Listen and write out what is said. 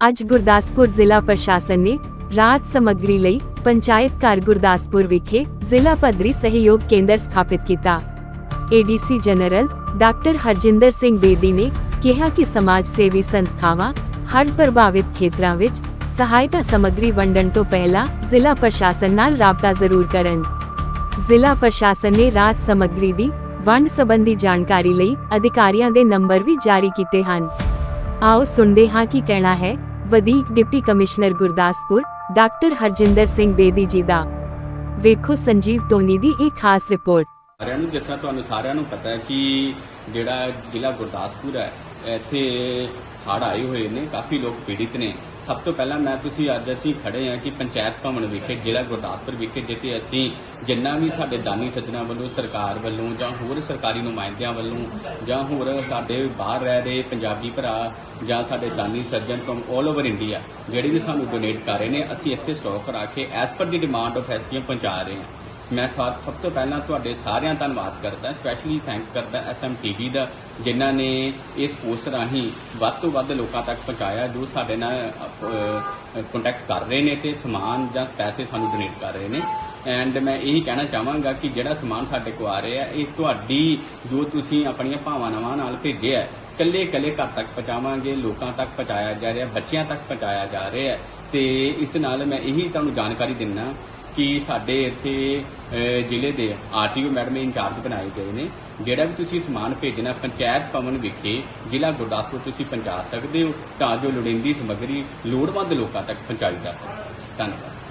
ਅੱਜ ਗੁਰਦਾਸਪੁਰ ਜ਼ਿਲ੍ਹਾ ਪ੍ਰਸ਼ਾਸਨ ਨੇ ਰਾਜ ਸਮੱਗਰੀ ਲਈ ਪੰਚਾਇਤ ਘਰ ਗੁਰਦਾਸਪੁਰ ਵਿਖੇ ਜ਼ਿਲ੍ਹਾ ਪੱਧਰੀ ਸਹਿਯੋਗ ਕੇਂਦਰ ਸਥਾਪਿਤ ਕੀਤਾ। ADC general doctor Harjinder Singh Bedi ਨੇ ਕਿਹਾ ਕਿ ਸਮਾਜ ਸੇਵੀ ਸੰਸਥਾਵਾਂ ਹੜ੍ਹ ਪ੍ਰਭਾਵਿਤ ਖੇਤਰਾਂ ਵਿੱਚ ਸਹਾਇਤਾ ਸਮੱਗਰੀ ਵੰਡਣ ਤੋਂ ਪਹਿਲਾਂ ਜ਼ਿਲ੍ਹਾ ਪ੍ਰਸ਼ਾਸਨ ਨਾਲ ਰਾਬਤਾ ਜ਼ਰੂਰ ਕਰਨ। ਜ਼ਿਲ੍ਹਾ ਪ੍ਰਸ਼ਾਸਨ ਨੇ ਰਾਜ ਸਮੱਗਰੀ ਦੀ ਵੰਡ ਸੰਬੰਧੀ ਜਾਣਕਾਰੀ ਲਈ ਅਧਿਕਾਰੀਆਂ ਦੇ ਨੰਬਰ ਵੀ ਜਾਰੀ ਕੀਤੇ ਹਨ। ਆਓ ਸੁਣਦੇ ਹਾਂ ਕੀ ਕਹਿਣਾ ਹੈ ਵਧੀਕ deputy commissioner Gurdaspur, doctor Harjinder Singh Bedi ji ਦਾ। ਵੇਖੋ ਸੰਜੀਵ ਟੋਨੀ ਦੀ ਇਹ ਖਾਸ ਰਿਪੋਰਟ। ਸਾਰਿਆਂ ਨੂੰ ਜਿਸ ਤਰ੍ਹਾਂ ਤੁਹਾਨੂੰ ਸਾਰਿਆਂ ਨੂੰ ਪਤਾ ਹੈ ਕਿ ਜਿਹੜਾ ਜ਼ਿਲ੍ਹਾ ਗੁਰਦਾਸਪੁਰ ਹੈ, ਇੱਥੇ ਹੜ੍ਹ ਆਏ ਹੋਏ ਨੇ, ਕਾਫੀ ਲੋਕ ਪੀੜਿਤ ਨੇ। ਸਭ ਤੋਂ ਪਹਿਲਾਂ ਮੈਂ ਤੁਸੀਂ ਅੱਜ ਅਸੀਂ ਖੜੇ ਹਾਂ ਕਿ ਪੰਚਾਇਤ ਭਵਨ ਵਿਖੇ, ਜ਼ਿਲ੍ਹਾ ਗੁਰਦਾਸਪੁਰ ਵਿਖੇ, ਜਿੱਥੇ ਅਸੀਂ ਜਿੰਨਾ ਵੀ ਸਾਡੇ ਦਾਨੀ ਸੱਜਣਾ ਵੱਲੋਂ, ਸਰਕਾਰ ਵੱਲੋਂ ਜਾਂ ਹੋਰ ਸਰਕਾਰੀ ਨੁਮਾਇੰਦਿਆਂ ਵੱਲੋਂ ਜਾਂ ਹੋਰ ਸਾਡੇ ਬਾਹਰ ਰਹਿ ਰਹੇ ਪੰਜਾਬੀ ਭਰਾ ਜਾਂ ਸਾਡੇ ਦਾਨੀ ਸੱਜਣ ਤੋਂ 올 ਓਵਰ ਇੰਡੀਆ ਜਿਹੜੇ ਵੀ ਸਾਨੂੰ ਡੋਨੇਟ ਕਰ ਰਹੇ ਨੇ, ਅਸੀਂ ਇੱਥੇ ਸਟਾਕ ਕਰਾ K as per the demand of STM ਪਹੁੰਚਾ ਰਹੇ ਹਾਂ। ਮੈਂ ਸਭ ਤੋਂ ਪਹਿਲਾਂ ਤੁਹਾਡੇ ਸਾਰਿਆਂ ਦਾ ਧੰਨਵਾਦ ਕਰਦਾ ਸਪੈਸ਼ਲੀ ਥੈਂਕ ਕਰਦਾ ਐਸਐਮਟੀਵੀ ਦਾ ਜਿਨ੍ਹਾਂ ਨੇ ਇਸ ਪੋਸਟ ਰਾਹੀਂ ਵੱਧ ਤੋਂ ਵੱਧ ਲੋਕਾਂ ਤੱਕ ਪਹੁੰਚਾਇਆ ਜੋ ਸਾਡੇ ਨਾਲ ਕੰਟੈਕਟ ਕਰ ਰਹੇ ਨੇ ਤੇ ਸਮਾਨ ਜਾਂ ਪੈਸੇ ਸਾਨੂੰ ਡੋਨੇਟ ਕਰ ਰਹੇ ਨੇ। ਐਂਡ ਮੈਂ ਇਹੀ ਕਹਿਣਾ ਚਾਹਾਂਗਾ ਕਿ ਜਿਹੜਾ ਸਮਾਨ ਸਾਡੇ ਕੋਲ ਆ ਰਿਹਾ ਇਹ ਤੁਹਾਡੀ ਜੋ ਤੁਸੀਂ ਆਪਣੀਆਂ ਭਾਵਨਾਵਾਂ ਨਾਲ ਭੇਜਿਆ ਹੈ, ਕੱਲੇ ਕੱਲੇ ਘਰ ਤੱਕ ਪਹੁੰਚਾਵਾਂਗੇ ਲੋਕਾਂ ਤੱਕ ਪਹੁੰਚਾਇਆ ਜਾ ਰਿਹਾ ਬੱਚਿਆਂ ਤੱਕ ਪਹੁੰਚਾਇਆ ਜਾ ਰਿਹਾ ਹੈ। ਤੇ ਇਸ ਨਾਲ ਮੈਂ ਇਹੀ ਤੁਹਾਨੂੰ ਜਾਣਕਾਰੀ ਦਿੰਨਾ ਕਿ ਸਾਡੇ ਇੱਥੇ ਜ਼ਿਲ੍ਹੇ ਦੇ ਆਰਟੀਓ ਮੈਡਮ ਇੰਚਾਰਜ ਬਣਾਏ ਗਏ ਨੇ, ਜਿਹੜਾ ਵੀ ਤੁਸੀਂ ਸਮਾਨ ਭੇਜਣਾ ਪੰਚਾਇਤ ਭਵਨ ਵਿਖੇ, ਜ਼ਿਲ੍ਹਾ ਗੁਰਦਾਸਪੁਰ ਤੁਸੀਂ ਪਹੁੰਚਾ ਸਕਦੇ ਹੋ, ਤਾਂ ਜੋ ਲੋੜੀਂਦੀ ਸਮੱਗਰੀ ਲੋੜਵੰਦ ਲੋਕਾਂ ਤੱਕ ਪਹੁੰਚਾਈ ਜਾ ਸਕੇ। ਧੰਨਵਾਦ।